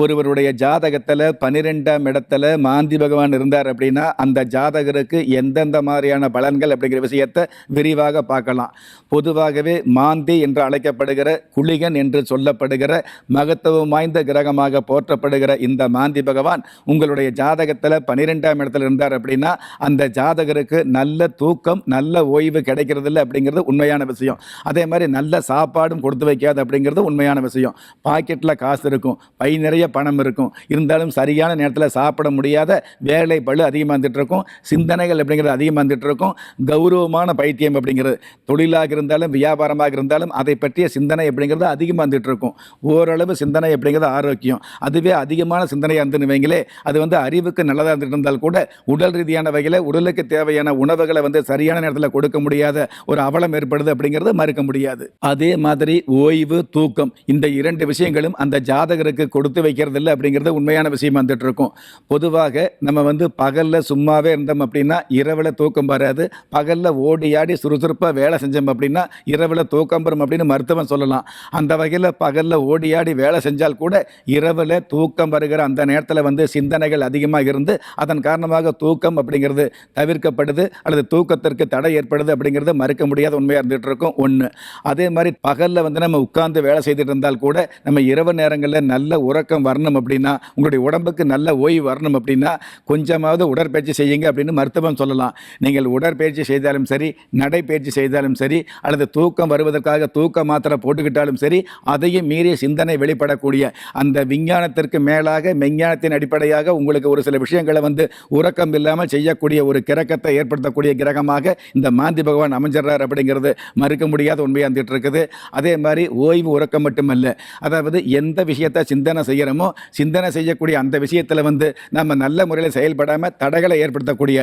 ஒருவருடைய ஜாதகத்தில் பன்னிரெண்டாம் இடத்துல மாந்தி பகவான் இருந்தார் அப்படின்னா அந்த ஜாதகருக்கு எந்தெந்த மாதிரியான பலன்கள் அப்படிங்கிற விஷயத்தை விரிவாக பார்க்கலாம். பொதுவாகவே மாந்தி என்று அழைக்கப்படுகிற குளிகன் என்று சொல்லப்படுகிற மகத்துவம் வாய்ந்த கிரகமாக போற்றப்படுகிற இந்த மாந்தி பகவான் உங்களுடைய ஜாதகத்தில் பன்னிரெண்டாம் இடத்துல இருந்தார் அப்படின்னா அந்த ஜாதகருக்கு நல்ல தூக்கம் நல்ல ஓய்வு கிடைக்கிறது இல்லை அப்படிங்கிறது உண்மையான விஷயம். அதே மாதிரி நல்ல சாப்பாடும் கொடுத்து வைக்காது அப்படிங்கிறது உண்மையான விஷயம். பாக்கெட்டில் காசு இருக்கும். பை நிறைய பணம் இருக்கும். இருந்தாலும் சரியான நேரத்தில் சாப்பிட முடியாத வேலை பழு அதிகமாக வந்துட்டு சிந்தனைகள் அப்படிங்கிறது அதிகமாக வந்துட்டு இருக்கும். கௌரவமான பைத்தியம் அப்படிங்கிறது. தொழிலாக இருந்தாலும் வியாபாரமாக இருந்தாலும் அதை பற்றிய சிந்தனை அப்படிங்கிறது அதிகமாக வந்துட்டு இருக்கும். ஓரளவு சிந்தனை அப்படிங்கிறது ஆரோக்கியம். அதுவே அதிகமான சிந்தனையாக இருந்துன்னு வைங்களே அது வந்து அறிவுக்கு நல்லதாக இருந்துகிட்டு இருந்தால் கூட உடல் ரீதியான வகையில் உடலுக்கு தேவையான உணவுகளை வந்து சரியான நேரத்தில் கொடுக்க முடியாத ஒரு அவலம் ஏற்படுது அப்படிங்கிறது மறுக்க முடியாது. அதே மாதிரி ஓய்வு தூக்கம் இந்த இரண்டு விஷயங்களும் அந்த ஜாதகருக்கு கொடுத்து வைக்கிறது இல்லை அப்படிங்கிறது உண்மையான விஷயம் வந்துட்டு இருக்கும் பொதுவாக நம்ம வந்து பகலில் சும்மாவே இருந்தோம் அப்படின்னா இரவில் தூக்கம் வராது. பகலில் ஓடி ஆடி சுறுசுறுப்பாக வேலை செஞ்சோம் அப்படின்னா இரவில் தூக்கம் வரும் அப்படின்னு மருத்துவம் சொல்லலாம். அந்த வகையில் பகலில் ஓடி ஆடி வேலை செஞ்சால் கூட இரவில் தூக்கம் வருகிற அந்த நேரத்தில் வந்து சிந்தனைகள் அதிகமாக இருந்து அதன் காரணமாக தூக்கம் அப்படிங்கிறது தவிர்க்கப்படுது அல்லது தூக்கத்திற்கு தடை ஏற்படுது அப்படிங்கிறது மறுக்க முடியாத உண்மையாக இருந்துகிட்டு இருக்கும் ஒன்று அதே மாதிரி பகலில் வந்து நம்ம உட்கார்ந்து வேலை செய்துட்டு இருந்தால் கூட நம்ம இரவு நேரங்களில் நல்ல உறக்கம் வரணும் அப்படின்னா உங்களுடைய உடம்புக்கு நல்ல ஓய்வு வரணும் அப்படின்னா கொஞ்சமாவது உடற்பயிற்சி செய்யுங்க அப்படின்னு மருத்துவம் சொல்லலாம். நீங்கள் உடற்பயிற்சி செய்தாலும் சரி நடைப்பயிற்சி செய்தாலும் சரி அல்லது தூக்கம் வருவதற்காக தூக்க மாத்திரை போட்டுக்கிட்டாலும் சரி அதையும் மீறிய சிந்தனை வெளிப்படக்கூடிய அந்த விஞ்ஞானத்திற்கு மேலாக மெஞ்ஞானத்தின் அடிப்படையாக உங்களுக்கு ஒரு சில விஷயங்களை வந்து உறக்கம் இல்லாமல் செய்யக்கூடிய ஒரு கிரக்கத்தை ஏற்படுத்தக்கூடிய கிரகமாக இந்த மாந்தி பகவான் அமைஞ்சிடுறார் அப்படிங்கிறது மறுக்க முடியாத உண்மையாக இருந்துட்டு இருக்குது. அதே மாதிரி ஓய்வு உறக்கம் மட்டுமல்ல. அதாவது எந்த விஷயத்தை சிந்தனை செய்கிறோம் சிந்தனை செய்யக்கூடிய அந்த விஷயத்தில் வந்து நம்ம நல்ல முறையில் செயல்படாமல் தடைகளை ஏற்படுத்தக்கூடிய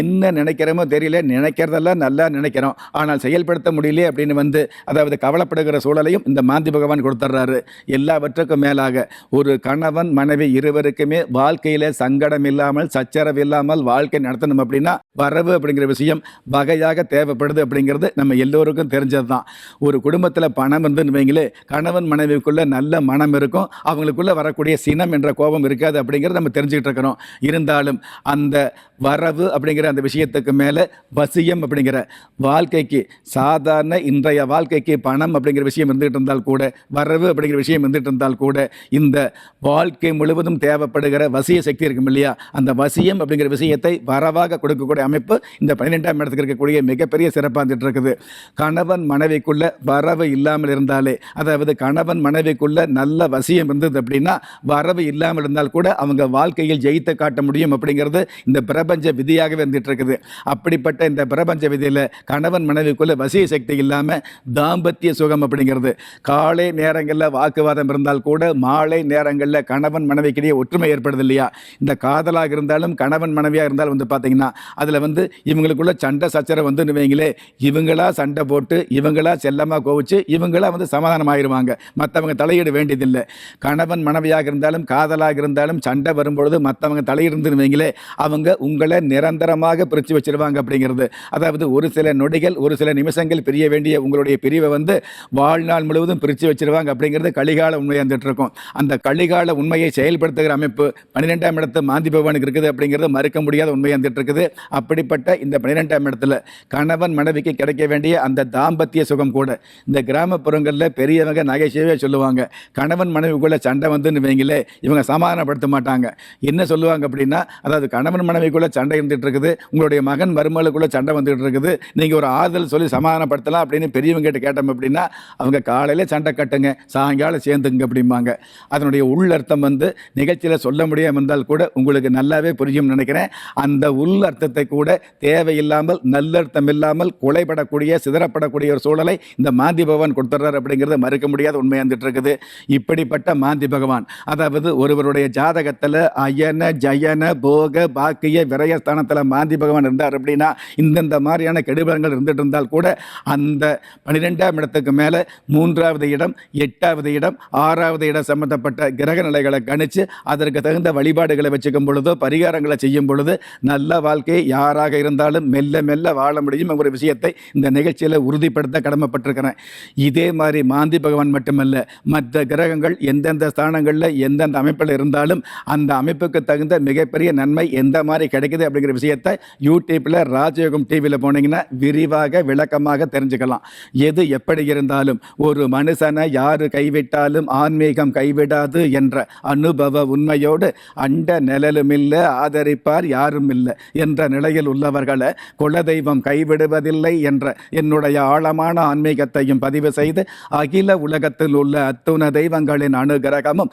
என்ன நினைக்கிறோமோ தெரியல நினைக்கிறதெல்லாம் நல்லா நினைக்கிறோம். ஆனால் செயல்படுத்த முடியலையே அப்படின்னு வந்து அதாவது கவலைப்படுகிற சூழலையும் இந்த மாந்தி பகவான் கொடுத்துட்றாரு எல்லாவற்றுக்கும் மேலாக ஒரு கணவன் மனைவி இருவருக்குமே வாழ்க்கையில் சங்கடம் இல்லாமல் சச்சரவு இல்லாமல் வாழ்க்கை நடத்தணும் அப்படின்னா வரவு அப்படிங்கிற விஷயம் வகையாக தேவைப்படுது அப்படிங்கிறது நம்ம எல்லோருக்கும் தெரிஞ்சது தான் ஒரு குடும்பத்தில் பணம் இருந்துன்னு வைங்களே கணவன் மனைவிக்குள்ள நல்ல மனம் இருக்கும். அவங்களுக்குள்ள வரக்கூடிய சினம் என்ற கோபம் இருக்காது அப்படிங்கிறத நம்ம தெரிஞ்சுக்கிட்டு இருக்கிறோம் இருந்தாலும் அந்த வரவு அப்படிங்கிற அந்த விஷயத்துக்கு மேலே வசியம் அப்படிங்கிற வாழ்க்கைக்கு சாதாரண இன்றைய வாழ்க்கைக்கு பணம் அப்படிங்கிற விஷயம் இருந்துகிட்டு இருந்தால் கூட வரவு அப்படிங்கிற விஷயம் இருந்துகிட்டு இருந்தால் கூட இந்த வாழ்க்கை முழுவதும் தேவைப்படுகிற வசிய சக்தி இருக்கும் இல்லையா? அந்த வசியம் அப்படிங்கிற விஷயத்தை வரவாக கொடுக்கக்கூடிய அமைப்பு இந்த பன்னிரெண்டாம் இடத்துக்கு இருக்கக்கூடிய மிகப்பெரிய சிறப்பாக இருந்துட்டு இருக்குது. கணவன் மனைவிக்குள்ள வரவு இல்லாமல் இருந்தாலே அதாவது கணவன் மனைவிக்குள்ள நல்ல வசியம் இருந்தது அப்படின்னா வரவு இல்லாமல் இருந்தால் கூட அவங்க வாழ்க்கையில் ஜெயித்து காட்ட முடியும் அப்படிங்கிறது இந்த பிரபஞ்ச விதியாகவே இருந்துட்டு இருக்குது. அப்படிப்பட்ட இந்த பிரபஞ்ச விதியில் கணவன் மனைவிக்குள்ள வசிய சக்தி இல்லாமல் தாம்பத்திய சுகம் அப்படிங்கிறது. காலை நேரங்களில் வாக்குவாதம் இருந்தால் கூட மாலை நேரங்களில் கணவன் மனைவிக்கிடையே ஒற்றுமை ஏற்படுது இல்லையா இந்த காதலாக இருந்தாலும் கணவன் மனைவியாக இருந்தாலும் வந்து பார்த்தீங்கன்னா அதில் வந்து இவங்களுக்குள்ள சண்டை சச்சரவு வந்து வைங்களே இவங்களா சண்டை போட்டு இவங்களா செல்லமாக கோவிச்சு இவங்களா வந்து சமாதானம் ஆயிடுவாங்க மற்றவங்க தலையிட வேண்டியதில்லை. கணவன் மாணவியாக இருந்தாலும் காதலாக இருந்தாலும் சண்டை வரும்பொழுது மற்றவங்க தலையிடுந்துன்னு வைங்களே அவங்க உங்களை நிரந்தரமாக பிரித்து வச்சிருவாங்க அப்படிங்கிறது. அதாவது ஒரு சில நொடிகள் ஒரு சில நிமிஷங்கள் பிரிய வேண்டிய உங்களுடைய பிரிவை வந்து வாழ்நாள் முழுவதும் பிரித்து வச்சிருவாங்க அப்படிங்கிறது கலிகால உண்மையாக இருந்துட்டு இருக்கும் அந்த கலிகால உண்மையை செயல்படுத்துகிற அமைப்பு பன்னிரெண்டாம் இடத்து மாந்தி பகவானுக்கு இருக்குது அப்படிங்கிறது மறுக்க முடியாத உண்மையாக இருந்துட்டு இருக்குது அப்படிப்பட்ட இந்த பன்னிரெண்டாம் இடத்துல கணவன் மனைவிக்கு கிடைக்க வேண்டிய அந்த தாம்பத்திய சுகம் கூட இந்த கிராமப்புறங்களில் பெரியவங்க நகைச்சுவையாக சொல்லுவாங்க கணவன் மனைவிக்குள்ள சண்டை வந்து வருதுன்னு வைங்களே இவங்க சமாதானப்படுத்த மாட்டாங்க என்ன சொல்லுவாங்க அப்படின்னா அதாவது கணவன் மனைவிக்குள்ளே சண்டை இருந்துகிட்டு இருக்குது உங்களுடைய மகன் மருமகளுக்குள்ளே சண்டை வந்துட்டு இருக்குது நீங்கள் ஒரு ஆறுதல் சொல்லி சமாதானப்படுத்தலாம் அப்படின்னு பெரியவங்க கிட்ட கேட்டோம் அப்படின்னா அவங்க காலையில் சண்டை கட்டுங்க சாயங்காலம் சேர்ந்துங்க அப்படிம்பாங்க. அதனுடைய உள்ளர்த்தம் வந்து நிகழ்ச்சியில் சொல்ல முடியாமல் இருந்தால் கூட உங்களுக்கு நல்லாவே புரியும் நினைக்கிறேன். அந்த உள் அர்த்தத்தை கூட தேவையில்லாமல் நல்லர்த்தம் இல்லாமல் கொலைப்படக்கூடிய சிதறப்படக்கூடிய ஒரு சூழலை இந்த மாந்தி பகவான் கொடுத்துட்றாரு அப்படிங்கிறத மறுக்க முடியாத உண்மையாக இருந்துட்டு இருக்குது இப்படிப்பட்ட மாந்தி பகவான் அதாவது ஒருவருடைய ஜாதகத்தில் அயன ஜயன போக பாக்கிய விரயஸ்தானத்தில் மாந்தி பகவான் இருந்தார் அப்படின்னா இந்தந்த மாதிரியான கெடுபலங்கள் இருந்துட்டு இருந்தால் கூட அந்த பன்னிரெண்டாம் இடத்துக்கு மேலே மூன்றாவது இடம் எட்டாவது இடம் ஆறாவது இடம் சம்பந்தப்பட்ட கிரக நிலைகளை கணிச்சு அதற்கு தகுந்த வழிபாடுகளை வச்சுக்கும் பொழுதோ பரிகாரங்களை செய்யும் பொழுது நல்ல வாழ்க்கை யாராக இருந்தாலும் மெல்ல மெல்ல வாழ முடியும் ஒரு விஷயத்தை இந்த நிகழ்ச்சியில் உறுதிப்படுத்த கடமைப்பட்டிருக்கிறேன். இதே மாதிரி மாந்தி பகவான் மட்டுமல்ல மற்ற கிரகங்கள் எந்தெந்த ஸ்தானங்கள் ஸ்தானங்களில் எந்தெந்த அமைப்பில் இருந்தாலும் அந்த அமைப்புக்கு தகுந்த மிகப்பெரிய நன்மை எந்த மாதிரி கிடைக்குது அப்படிங்கிற விஷயத்தை யூடியூப்பில் ராஜயோகம் டிவியில் போனீங்கன்னா விரிவாக விளக்கமாக தெரிஞ்சுக்கலாம். எது எப்படி இருந்தாலும் ஒரு மனுஷனை யார் கைவிட்டாலும் ஆன்மீகம் கைவிடாது என்ற அனுபவ உண்மையோடு அண்ட நிழலும் இல்லை ஆதரிப்பார் யாரும் இல்லை என்ற நிலையில் உள்ளவர்களை குலதெய்வம் கைவிடுவதில்லை என்ற என்னுடைய ஆழமான ஆன்மீகத்தையும் பதிவு செய்து அகில உலகத்தில் உள்ள அத்துண தெய்வங்களின் அனுகிரகமும்